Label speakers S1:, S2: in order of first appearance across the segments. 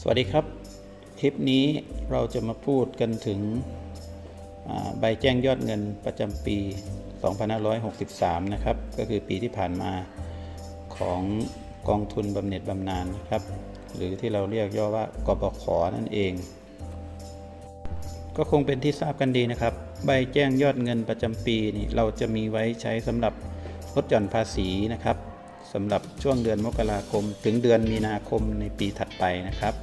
S1: สวัสดีครับ คลิปนี้เราจะมาพูดกันถึงใบแจ้งยอดเงินประจำปี 2563 นะครับ ก็คือปีที่ผ่านมาของกองทุนบำเหน็จบำนาญนะครับ หรือที่เราเรียกย่อว่ากบขนั่นเอง ก็คงเป็นที่ทราบกันดีนะครับ ใบแจ้งยอดเงินประจำปีนี่เราจะมีไว้ใช้สำหรับลดหย่อนภาษีนะครับสำหรับช่วงเดือนมกราคมถึงเดือนมีนาคมในปีถัดไปนะครับ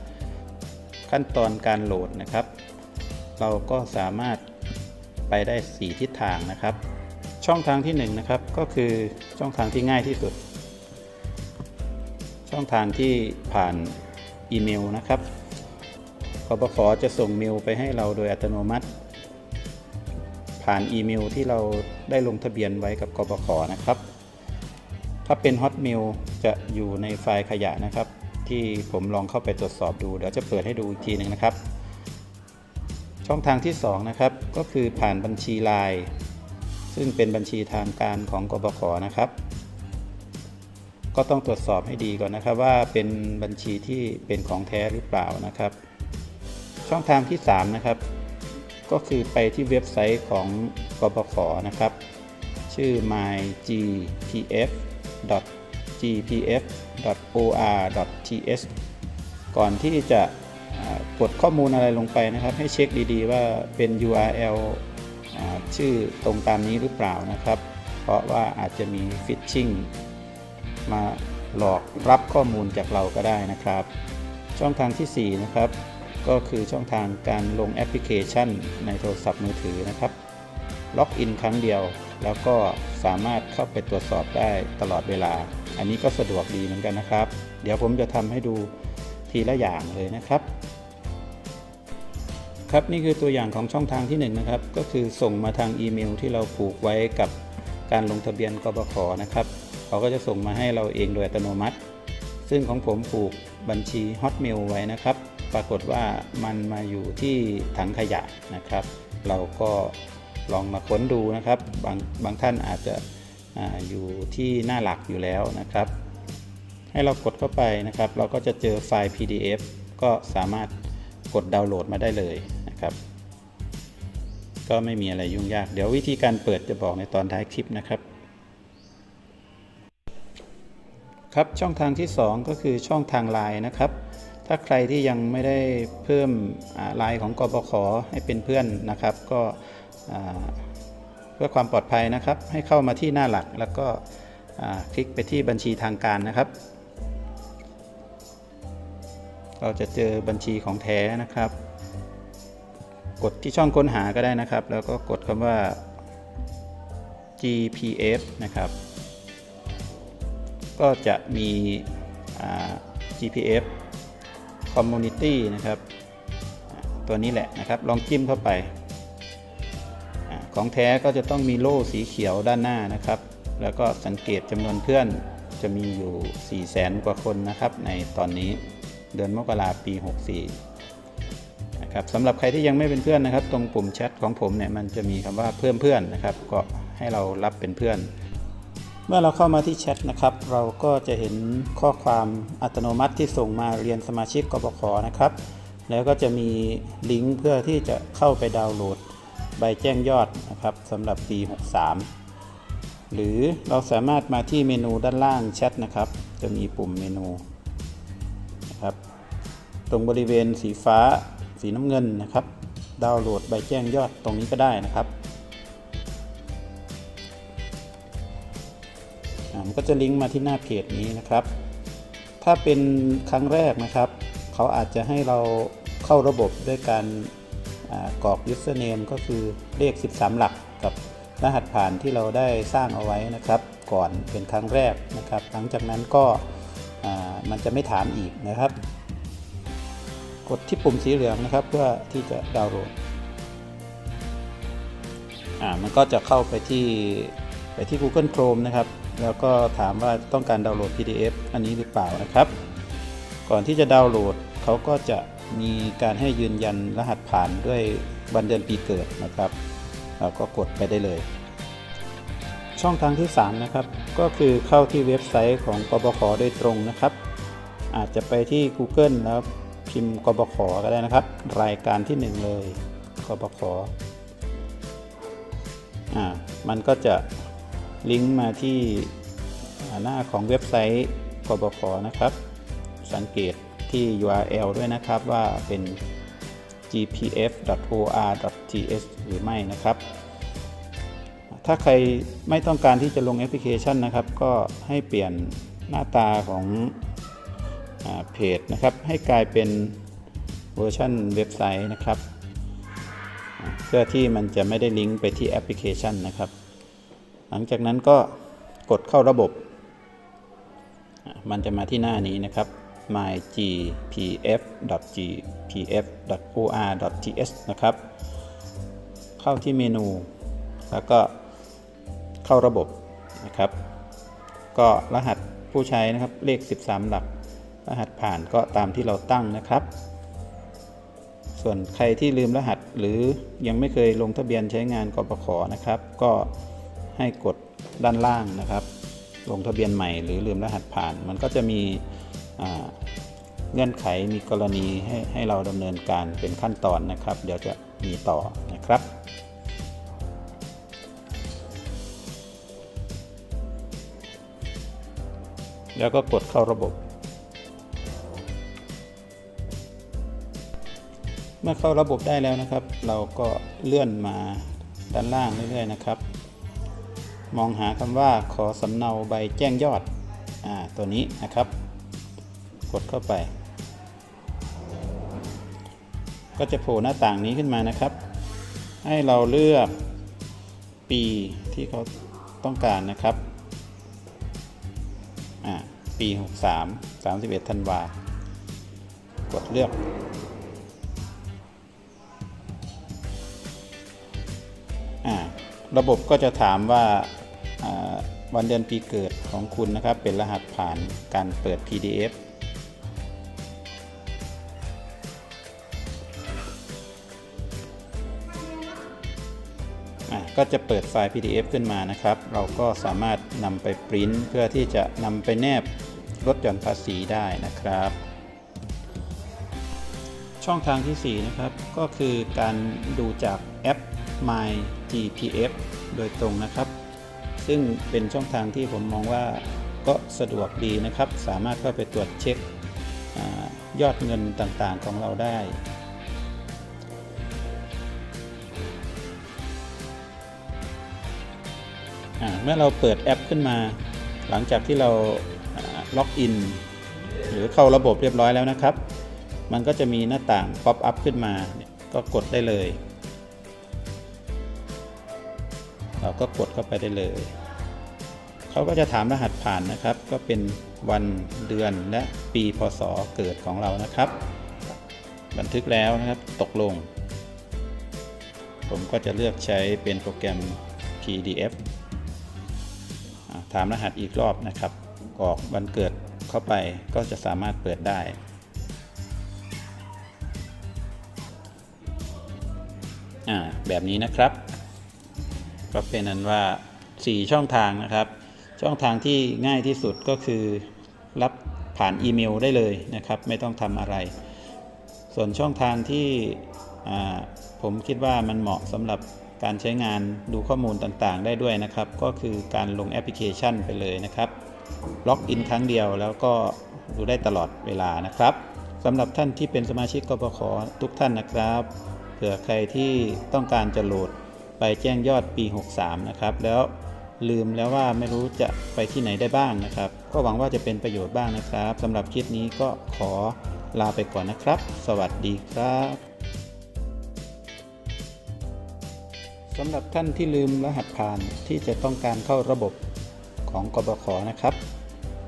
S1: ขั้นตอนการโหลดนะครับ เราก็สามารถไปได้ 4 ทิศทางนะครับ ช่องทางที่1นงนะครับก็คือช่องทางที่ง่ายที่สุด ช่องทางที่ผ่านอีเมลนะครับกบขจะส่งเมลไปให้เราโดยอัตโนมัติ ผ่านอีเมลที่เราได้ลงทะเบียนไว้กับกบขนะครับ ถ้าเป็น Hotmail จะอยู่ในไฟล์ขยะนะครับ ที่ผมลองเข้าไปตรวจสอบดู เดี๋ยวจะเปิดให้ดูอีกทีหนึ่งนะครับ ช่องทางที่2นะครับก็คือผ่านบัญชี Line ซึ่งเป็นบัญชีทางการของกบขนะครับ ก็ต้องตรวจสอบให้ดีก่อนนะครับ ว่าเป็นบัญชีที่เป็นของแท้หรือเปล่านะครับ ช่องทางที่3นะครับก็คือไปที่เว็บไซต์ของกบขนะครับ ชื่อ mygpf gpf .or.th ก่อนที่จะกดข้อมูลอะไรลงไปนะครับ ให้เช็คดีๆ ว่าเป็น URL ชื่อตรงตามนี้หรือเปล่านะครับ เพราะว่าอาจจะมีฟิชชิงมาหลอกรับข้อมูลจากเราก็ได้นะครับ ช่องทางที่ 4 นะครับ ก็คือช่องทางการลงแอปพลิเคชันในโทรศัพท์มือถือนะครับ ล็อกอินครั้งเดียว แล้วก็สามารถเข้าไปตรวจสอบได้ตลอดเวลา อันนี้ก็สะดวกดีเหมือนกันนะครับ เดี๋ยวผมจะทำให้ดูทีละอย่างเลยนะครับ ครับนี่คือตัวอย่างของช่องทางที่1นงนะครับ ก็คือส่งมาทางอีเมลที่เราผูกไว้กับการลงทะเบียนกบขนะครับเขาก็จะส่งมาให้เราเองโดยอัตโนมัติ ซึ่งของผมผูกบัญชี Hotmail ไว้นะครับ ปรากฏว่ามันมาอยู่ที่ถังขยะนะครับ เราก็ ลองมาค้นดูนะครับ บางบางท่านอาจจะออยู่ที่หน้าหลักอยู่แล้วนะครับ ให้เรากดเข้าไปนะครับ เราก็จะเจอไฟล์ PDF ก็สามารถกดดาวน์โหลดมาได้เลยนะครับ ก็ไม่มีอะไรยุ่งยาก เดี๋ยววิธีการเปิดจะบอกในตอนท้ายคลิปนะครับ ครับช่องทางที่ 2 ก็คือช่องทางไลน์นะครับถ้าใครที่ยังไม่ได้เพิ่มไลน์ของกบขให้เป็นเพื่อนนะครับ ก็ เพื่อความปลอดภัยนะครับ ให้เข้ามาที่หน้าหลักแล้วก็คลิกไปที่บัญชีทางการนะครับ เราจะเจอบัญชีของแท้นะครับ กดที่ช่องค้นหาก็ได้นะครับ แล้วก็กดคำว่า GPF นะครับ ก็จะมี GPF Community นะครับ ตัวนี้แหละนะครับ ลองจิ้มเข้าไป ของแท้ก็จะต้องมีโล่สีเขียวด้านหน้านะครับ แล้วก็สังเกตจำนวนเพื่อนจะมีอยู่ 4 0 0แสนกว่าคนนะครับ ในตอนนี้เดือนมกราปี 64นะครับสำหรับใครที่ยังไม่เป็นเพื่อนนะครับ ตรงปุ่มแชทของผมเนี่ยมันจะมีคำว่าเพิ่มเพื่อนนะครับก็ให้เรารับเป็นเพื่อน เมื่อเราเข้ามาที่แชทนะครับ เราก็จะเห็นข้อความอัตโนมัติที่ส่งมาเรียนสมาชิกกบขนะครับ แล้วก็จะมีลิงก์เพื่อที่จะเข้าไปดาวน์โหลด บแจ้งยอดนะครับสำหรับปี 63 หรือเราสามารถมาที่เมนูด้านล่างแชทนะครับ จะมีปุ่มเมนูนะครับตรงบริเวณสีฟ้าสีน้ำเงินนะครับ ดาวน์โหลดใบแจ้งยอดตรงนี้ก็ได้นะครับมันก็จะลิงก์มาที่หน้าเพจนี้นะครับ ถ้าเป็นครั้งแรกนะครับ เขาอาจจะให้เราเข้าระบบด้วยการ กรอก username ก็คือเลข 13 หลักกับรหัสผ่านที่เราได้สร้างเอาไว้นะครับ ก่อนเป็นครั้งแรกนะครับ หลังจากนั้นก็มันจะไม่ถามอีกนะครับ กดที่ปุ่มสีเหลืองนะครับ เพื่อที่จะดาวน์โหลดมันก็จะเข้าไปที่ไปที่ Google Chrome นะครับ แล้วก็ถามว่าต้องการดาวน์โหลด PDF อันนี้หรือเปล่านะครับ ก่อนที่จะดาวน์โหลดเขาก็จะ มีการให้ยืนยันรหัสผ่านด้วยวันเดือนปีเกิดนะครับเราก็กดไปได้เลย ช่องทางที่ 3 นะครับ ก็คือเข้าที่เว็บไซต์ของปปขโดยตรงนะครับ อาจจะไปที่ Google แล้วพิมพ์กบขก็ได้นะครับ รายการที่หนึ่งเลยกบขอ่ามันก็จะลิงก์มาที่หน้าของเว็บไซต์กบขนะครับ สังเกต ที่ URL ด้วยนะครับว่าเป็น gpf.or.th หรือไม่นะครับ ถ้าใครไม่ต้องการที่จะลงแอปพลิเคชันนะครับ ก็ให้เปลี่ยนหน้าตาของอเพจนะครับ ให้กลายเป็นเวอร์ชันเว็บไซต์นะครับ เพื่อที่มันจะไม่ได้ลิงก์ไปที่แอปพลิเคชันนะครับ หลังจากนั้นก็กดเข้าระบบ มันจะมาที่หน้านี้นะครับ mygpf.gpf.or.th นะครับ เข้าที่เมนู แล้วก็เข้าระบบนะครับ ก็รหัสผู้ใช้นะครับเลข 13 หลัก รหัสผ่านก็ตามที่เราตั้งนะครับ ส่วนใครที่ลืมรหัสหรือยังไม่เคยลงทะเบียนใช้งานกปขนะครับ ก็ให้กดด้านล่างนะครับ ลงทะเบียนใหม่หรือลืมรหัสผ่าน มันก็จะมี เงื่อนไขมีกรณีให้ให้เราดำเนินการเป็นขั้นตอนนะครับ เดี๋ยวจะมีต่อนะครับแล้วก็กดเข้าระบบ เมื่อเข้าระบบได้แล้วนะครับ เราก็เลื่อนมาด้านล่างเรื่อยๆนะครับ มองหาคำว่าขอสำเนาใบแจ้งยอดอตัวนี้นะครับ กดเข้าไป ก็จะโผล่หน้าต่างนี้ขึ้นมานะครับ ให้เราเลือกปีที่เขาต้องการนะครับอ่าปี 63 31ธันวากดเลือกอ่าระบบก็จะถามว่าวันเดือนปีเกิดของคุณนะครับ เป็นรหัสผ่านการเปิด PDF ก็จะเปิดไฟล์ PDF ขึ้นมานะครับ เราก็สามารถนำไปปริ้นเพื่อที่จะนำไปแนบลดหย่อนภาษีได้นะครับ ช่องทางที่ 4 นะครับ ก็คือการดูจากแอป My GPF โดยตรงนะครับ ซึ่งเป็นช่องทางที่ผมมองว่าก็สะดวกดีนะครับ สามารถเข้าไปตรวจเช็คอยอดเงินต่างๆของเราได้ เมื่อเราเปิดแอปขึ้นมา หลังจากที่เราล็อกอินหรือเข้าระบบเรียบร้อยแล้วนะครับ มันก็จะมีหน้าต่างป๊อปอัพขึ้นมา ก็กดได้เลย เราก็กดเข้าไปได้เลย เขาก็จะถามรหัสผ่านนะครับ ก็เป็นวันเดือนและปีพศเกิดของเรานะครับ บันทึกแล้วนะครับ ตกลง ผมก็จะเลือกใช้เป็นโปรแกรม PDF ถามรหัสอีกรอบนะครับกรอกวันเกิดเข้าไปก็จะสามารถเปิดได้อ่าแบบนี้นะครับ ก็เป็นนั้นว่า 4 ช่องทางนะครับ ช่องทางที่ง่ายที่สุดก็คือรับผ่านอีเมลได้เลยนะครับ ไม่ต้องทำอะไร ส่วนช่องทางที่อ่าผมคิดว่ามันเหมาะสำหรับ การใช้งานดูข้อมูลต่างๆ ได้ด้วยนะครับ ก็คือการลงแอปพลิเคชันไปเลยนะครับ ล็อกอินครั้งเดียวแล้วก็ดูได้ตลอดเวลานะครับสำหรับท่านที่เป็นสมาชิกกปขทุกท่านนะครับ เผื่อใครที่ต้องการจะโหลดไปแจ้งยอดปี 63 นะครับ แล้วลืมแล้วว่าไม่รู้จะไปที่ไหนได้บ้างนะครับ ก็หวังว่าจะเป็นประโยชน์บ้างนะครับสำหรับคลิปนี้ก็ขอลาไปก่อนนะครับ สวัสดีครับ สำหรับท่านที่ลืมรหัสผ่านที่จะต้องการเข้าระบบของกบขนะครับ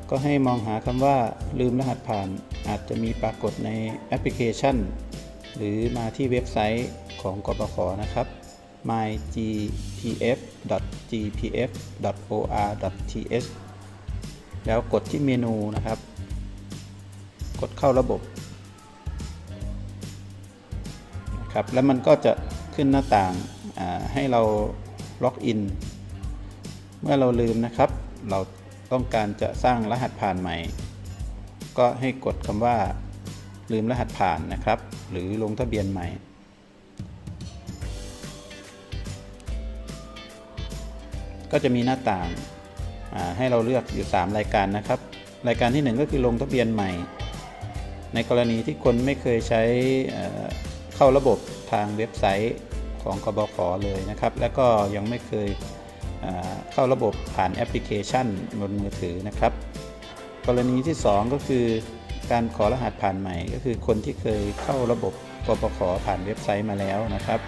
S1: ก็ให้มองหาคำว่าลืมรหัสผ่านอาจจะมีปรากฏในแอปพลิเคชัน หรือมาที่เว็บไซต์ของกบขนะครับ mygpf.gpf.or.th แล้วกดที่เมนูนะครับ กดเข้าระบบนะครับแล้วมันก็จะขึ้นหน้าต่าง ให้เราล็อกอิน เมื่อเราลืมนะครับ เราต้องการจะสร้างรหัสผ่านใหม่ ก็ให้กดคำว่าลืมรหัสผ่านนะครับ หรือลงทะเบียนใหม่ ก็จะมีหน้าต่างให้เราเลือกอยู่ 3 รายการนะครับ รายการที่ 1 ก็คือลงทะเบียนใหม่ ในกรณีที่คนไม่เคยใช้เข้าระบบทางเว็บไซต์ ของกบขเลยนะครับ แล้วก็ยังไม่เคยเข้าระบบผ่านแอปพลิเคชันบนมือถือนะครับ กรณีที่ 2 ก็คือการขอรหัสผ่านใหม่ ก็คือคนที่เคยเข้าระบบกบขผ่านเว็บไซต์มาแล้วนะครับ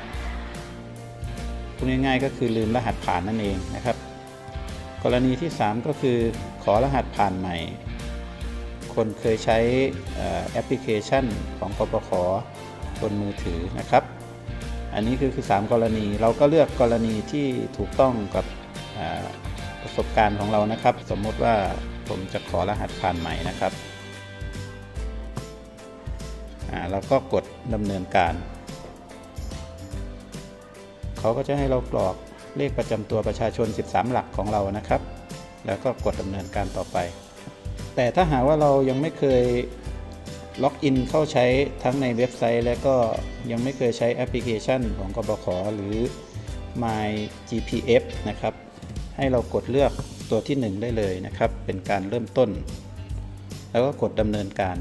S1: พูดง่ายๆก็คือลืมรหัสผ่านนั่นเองนะครับ กรณีที่ 3 ก็คือขอรหัสผ่านใหม่ คนเคยใช้แอปพลิเคชันของกปขบนมือถือนะครับ อันนี้คือคือ 3 กรณี เราก็เลือกกรณีที่ถูกต้องกับประสบการณ์ของเรานะครับ สมมติว่าผมจะขอรหัสผ่านใหม่นะครับอ่าเราก็กดดำเนินการ เขาก็จะให้เรากรอกเลขประจำตัวประชาชน 13 หลักของเรานะครับ แล้วก็กดดำเนินการต่อไป แต่ถ้าหากว่าเรายังไม่เคย ล็อกอินเข้าใช้ทั้งในเว็บไซต์ และก็ยังไม่เคยใช้แอปพลิเคชันของกบขหรือ My GPF นะครับ ให้เรากดเลือกตัวที่ 1 ได้เลยนะครับ เป็นการเริ่มต้น แล้วก็กดดำเนินการ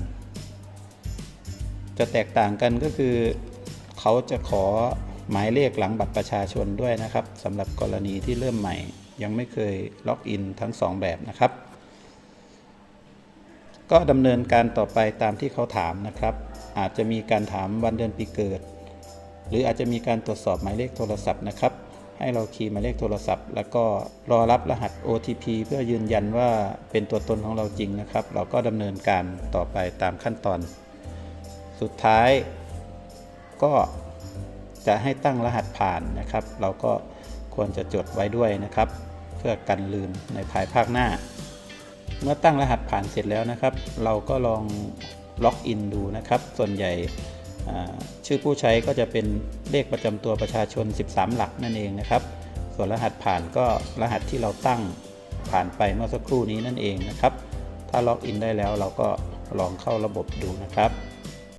S1: จะแตกต่างกันก็คือ เขาจะขอหมายเลขหลังบัตรประชาชนด้วยนะครับสำหรับกรณีที่เริ่มใหม่ ยังไม่เคยล็อกอินทั้ง 2 แบบนะครับ ก็ดำเนินการต่อไปตามที่เขาถามนะครับ อาจจะมีการถามวันเดือนปีเกิด หรืออาจจะมีการตรวจสอบหมายเลขโทรศัพท์นะครับ ให้เราคีย์หมายเลขโทรศัพท์ แล้วก็รอรับรหัส OTP เพื่อยืนยันว่าเป็นตัวตนของเราจริงนะครับ เราก็ดำเนินการต่อไปตามขั้นตอน สุดท้ายก็จะให้ตั้งรหัสผ่านนะครับ เราก็ควรจะจดไว้ด้วยนะครับ เพื่อกันลืมในภายภาคหน้า เมื่อตั้งรหัสผ่านเสร็จแล้วนะครับ เราก็ลองล็อกอินดูนะครับ ส่วนใหญ่ชื่อผู้ใช้ก็จะเป็นเลขประจำตัวประชาชน 13 หลักนั่นเองนะครับ ส่วนรหัสผ่านก็รหัสที่เราตั้งผ่านไปเมื่อสักครู่นี้นั่นเองนะครับ ถ้าล็อกอินได้แล้วเราก็ลองเข้าระบบดูนะครับ